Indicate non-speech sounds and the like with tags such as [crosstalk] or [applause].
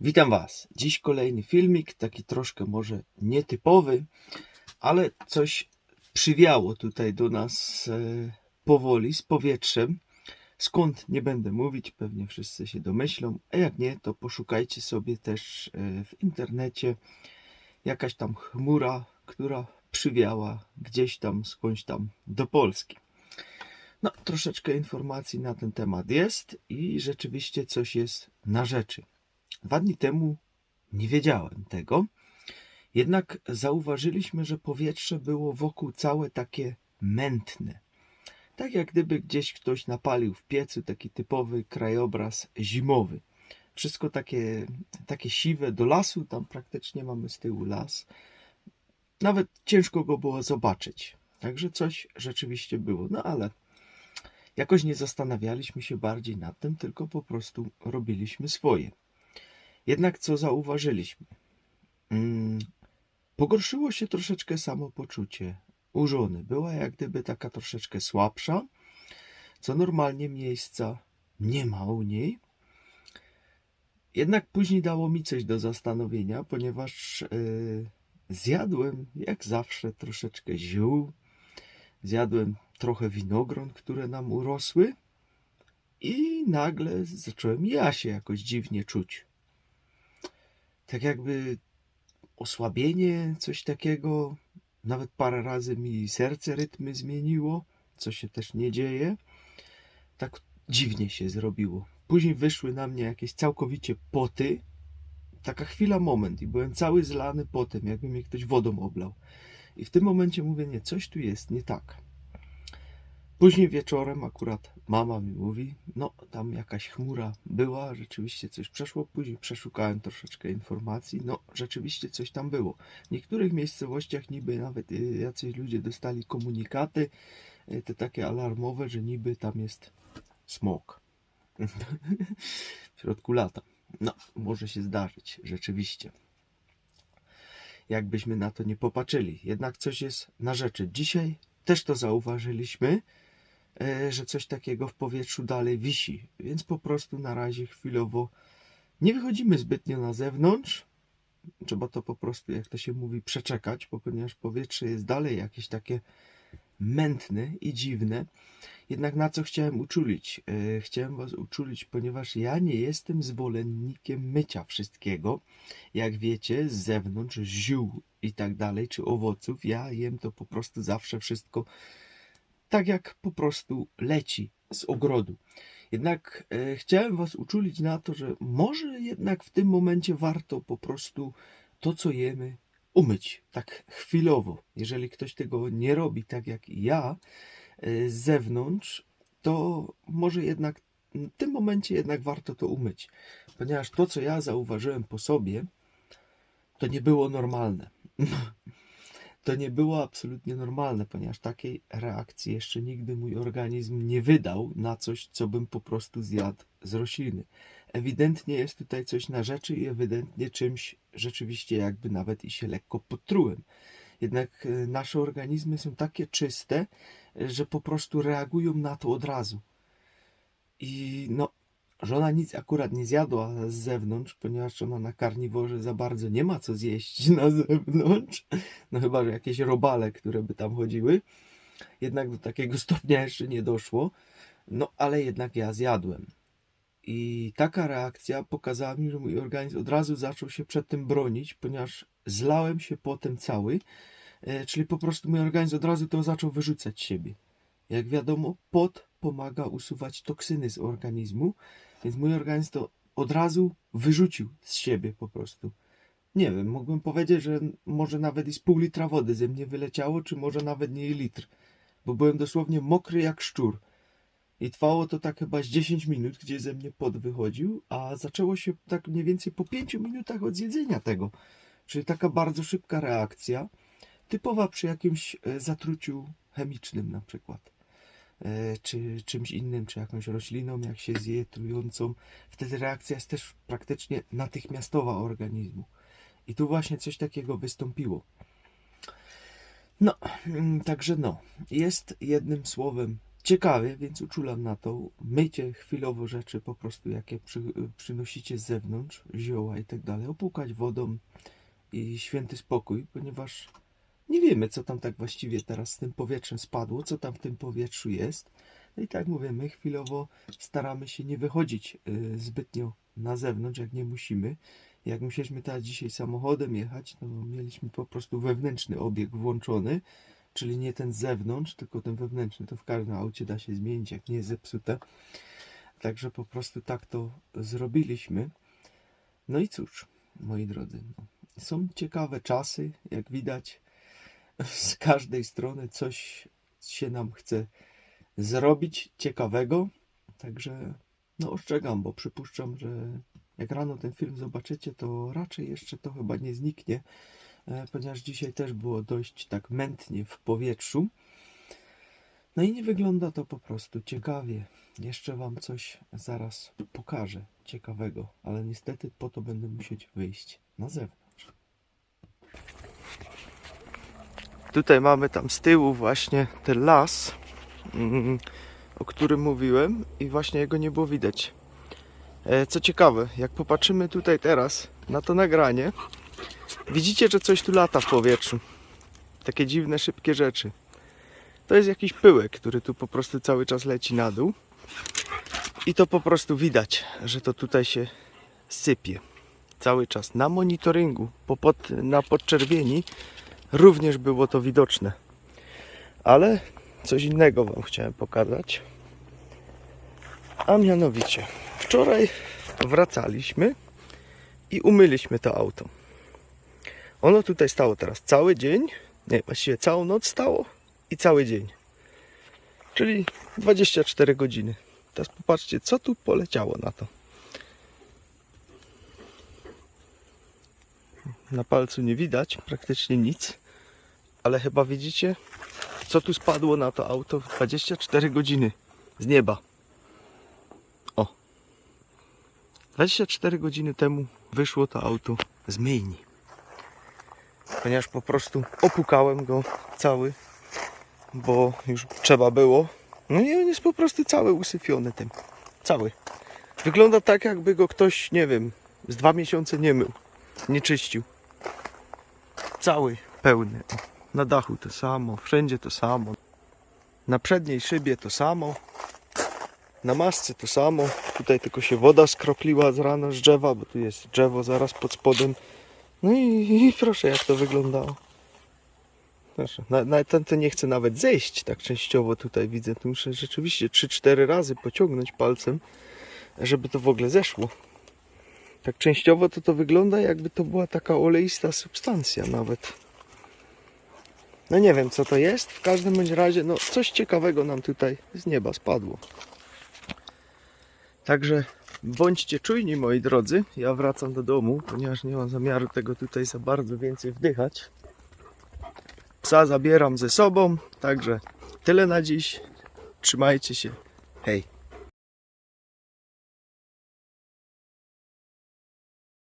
Witam Was. Dziś kolejny filmik, taki troszkę może nietypowy, ale coś przywiało tutaj do nas e, powoli z powietrzem. Skąd nie będę mówić, pewnie wszyscy się domyślą, a jak nie, to poszukajcie sobie też e, w internecie jakaś tam chmura, która przywiała gdzieś tam, skądś tam do Polski. No, troszeczkę informacji na ten temat jest i rzeczywiście coś jest na rzeczy. Dwa dni temu nie wiedziałem tego, jednak zauważyliśmy, że powietrze było wokół całe takie mętne. Tak jak gdyby gdzieś ktoś napalił w piecu taki typowy krajobraz zimowy. Wszystko takie, takie siwe do lasu, tam praktycznie mamy z tyłu las. Nawet ciężko go było zobaczyć. Także coś rzeczywiście było. No ale jakoś nie zastanawialiśmy się bardziej nad tym, tylko po prostu robiliśmy swoje. Jednak co zauważyliśmy? Mm, pogorszyło się troszeczkę samopoczucie u żony. Była jak gdyby taka troszeczkę słabsza, co normalnie miejsca nie ma u niej. Jednak później dało mi coś do zastanowienia, ponieważ yy, zjadłem jak zawsze troszeczkę ziół, zjadłem trochę winogron, które nam urosły i nagle zacząłem ja się jakoś dziwnie czuć tak jakby osłabienie, coś takiego. Nawet parę razy mi serce rytmy zmieniło, co się też nie dzieje. Tak dziwnie się zrobiło. Później wyszły na mnie jakieś całkowicie poty. Taka chwila, moment i byłem cały zlany potem, jakby mnie ktoś wodą oblał. I w tym momencie mówię, nie, coś tu jest nie tak. Później wieczorem akurat mama mi mówi, no tam jakaś chmura była, rzeczywiście coś przeszło. Później przeszukałem troszeczkę informacji, no rzeczywiście coś tam było. W niektórych miejscowościach niby nawet y, jacyś ludzie dostali komunikaty, y, te takie alarmowe, że niby tam jest smog. [laughs] w środku lata. No, może się zdarzyć, rzeczywiście. Jakbyśmy na to nie popatrzyli. Jednak coś jest na rzeczy. Dzisiaj też to zauważyliśmy że coś takiego w powietrzu dalej wisi. Więc po prostu na razie chwilowo nie wychodzimy zbytnio na zewnątrz. Trzeba to po prostu, jak to się mówi, przeczekać, bo ponieważ powietrze jest dalej jakieś takie mętne i dziwne. Jednak na co chciałem uczulić? E, chciałem Was uczulić, ponieważ ja nie jestem zwolennikiem mycia wszystkiego. Jak wiecie, z zewnątrz, ziół i tak dalej, czy owoców, ja jem to po prostu zawsze wszystko tak jak po prostu leci z ogrodu. Jednak e, chciałem Was uczulić na to, że może jednak w tym momencie warto po prostu to, co jemy, umyć tak chwilowo. Jeżeli ktoś tego nie robi tak jak ja e, z zewnątrz, to może jednak w tym momencie jednak warto to umyć, ponieważ to, co ja zauważyłem po sobie, to nie było normalne. [laughs] To nie było absolutnie normalne, ponieważ takiej reakcji jeszcze nigdy mój organizm nie wydał na coś, co bym po prostu zjadł z rośliny. Ewidentnie jest tutaj coś na rzeczy i ewidentnie czymś rzeczywiście jakby nawet i się lekko potrułem. Jednak e, nasze organizmy są takie czyste, że po prostu reagują na to od razu. I no, Żona nic akurat nie zjadła z zewnątrz, ponieważ ona na karniworze za bardzo nie ma co zjeść [laughs] na zewnątrz. No chyba, że jakieś robale, które by tam chodziły. Jednak do takiego [laughs] stopnia jeszcze nie doszło. No ale jednak ja zjadłem. I taka reakcja pokazała mi, że mój organizm od razu zaczął się przed tym bronić, ponieważ zlałem się potem cały. E, czyli po prostu mój organizm od razu to zaczął wyrzucać siebie. Jak wiadomo, pot pomaga usuwać toksyny z organizmu, więc mój organizm to od razu wyrzucił z siebie po prostu. Nie wiem, mógłbym powiedzieć, że może nawet i z pół litra wody ze mnie wyleciało, czy może nawet nie litr, bo byłem dosłownie mokry jak szczur. I trwało to tak chyba z 10 minut, gdzie ze mnie pot wychodził, a zaczęło się tak mniej więcej po 5 minutach od zjedzenia tego. Czyli taka bardzo szybka reakcja, typowa przy jakimś e, zatruciu chemicznym na przykład. E, czy czymś innym, czy jakąś rośliną, jak się zje trującą, wtedy reakcja jest też praktycznie natychmiastowa organizmu. I tu właśnie coś takiego wystąpiło. No, mm, także no, jest jednym słowem ciekawie, więc uczulam na to. Myjcie chwilowo rzeczy po prostu, jakie przy, przynosicie z zewnątrz, zioła i tak dalej. Opłukać wodą i święty spokój, ponieważ nie wiemy, co tam tak właściwie teraz z tym powietrzem spadło, co tam w tym powietrzu jest. No i tak mówię, my chwilowo staramy się nie wychodzić y, zbytnio na zewnątrz, jak nie musimy. Jak musieliśmy teraz dzisiaj samochodem jechać, no mieliśmy po prostu wewnętrzny obieg włączony, czyli nie ten z zewnątrz, tylko ten wewnętrzny. To w każdym aucie da się zmienić, jak nie jest zepsute. Także po prostu tak to zrobiliśmy. No i cóż, moi drodzy, no, są ciekawe czasy, jak widać. [laughs] Z każdej strony coś się nam chce zrobić ciekawego. Także no ostrzegam, bo przypuszczam, że jak rano ten film zobaczycie, to raczej jeszcze to chyba nie zniknie, e, ponieważ dzisiaj też było dość tak mętnie w powietrzu. No i nie wygląda to po prostu ciekawie. Jeszcze Wam coś zaraz pokażę ciekawego, ale niestety po to będę musieć wyjść na zewnątrz. Tutaj mamy tam z tyłu właśnie ten las, mm, o którym mówiłem i właśnie jego nie było widać. E, Co ciekawe, jak popatrzymy tutaj teraz na to nagranie, widzicie, że coś tu lata w powietrzu. Takie dziwne, szybkie rzeczy. To jest jakiś pyłek, który tu po prostu cały czas leci na dół. I to po prostu widać, że to tutaj się sypie. Cały czas na monitoringu, po pod, na podczerwieni również było to widoczne. Ale coś innego Wam chciałem pokazać. A mianowicie, wczoraj wracaliśmy i umyliśmy to auto. Ono tutaj stało teraz cały dzień, nie, właściwie całą noc stało i cały dzień. Czyli 24 godziny. Teraz popatrzcie, co tu poleciało na to. Na palcu nie widać praktycznie nic, ale chyba widzicie, co tu spadło na to auto w 24 godziny z nieba. O. 24 godziny temu wyszło to auto z myjni. Ponieważ po prostu opukałem go cały, bo już trzeba było. No i on jest po prostu cały usyfiony tym. Cały. Wygląda tak, jakby go ktoś, nie wiem, z dwa miesiące nie mył, nie czyścił. Cały pełny. O, na dachu to samo, wszędzie to samo. Na przedniej szybie to samo. Na masce to samo. Tutaj tylko się woda skropliła z rana z drzewa, bo tu jest drzewo zaraz pod spodem. No i, i proszę jak to wyglądało. Proszę. Na, na ten to nie chcę nawet zejść tak częściowo tutaj widzę. Tu muszę rzeczywiście 3-4 razy pociągnąć palcem, żeby to w ogóle zeszło. Tak częściowo to to wygląda jakby to była taka oleista substancja nawet. No nie wiem co to jest, w każdym bądź razie no coś ciekawego nam tutaj z nieba spadło. Także bądźcie czujni moi drodzy, ja wracam do domu, ponieważ nie mam zamiaru tego tutaj za bardzo więcej wdychać. Psa zabieram ze sobą, także tyle na dziś. Trzymajcie się. Hej.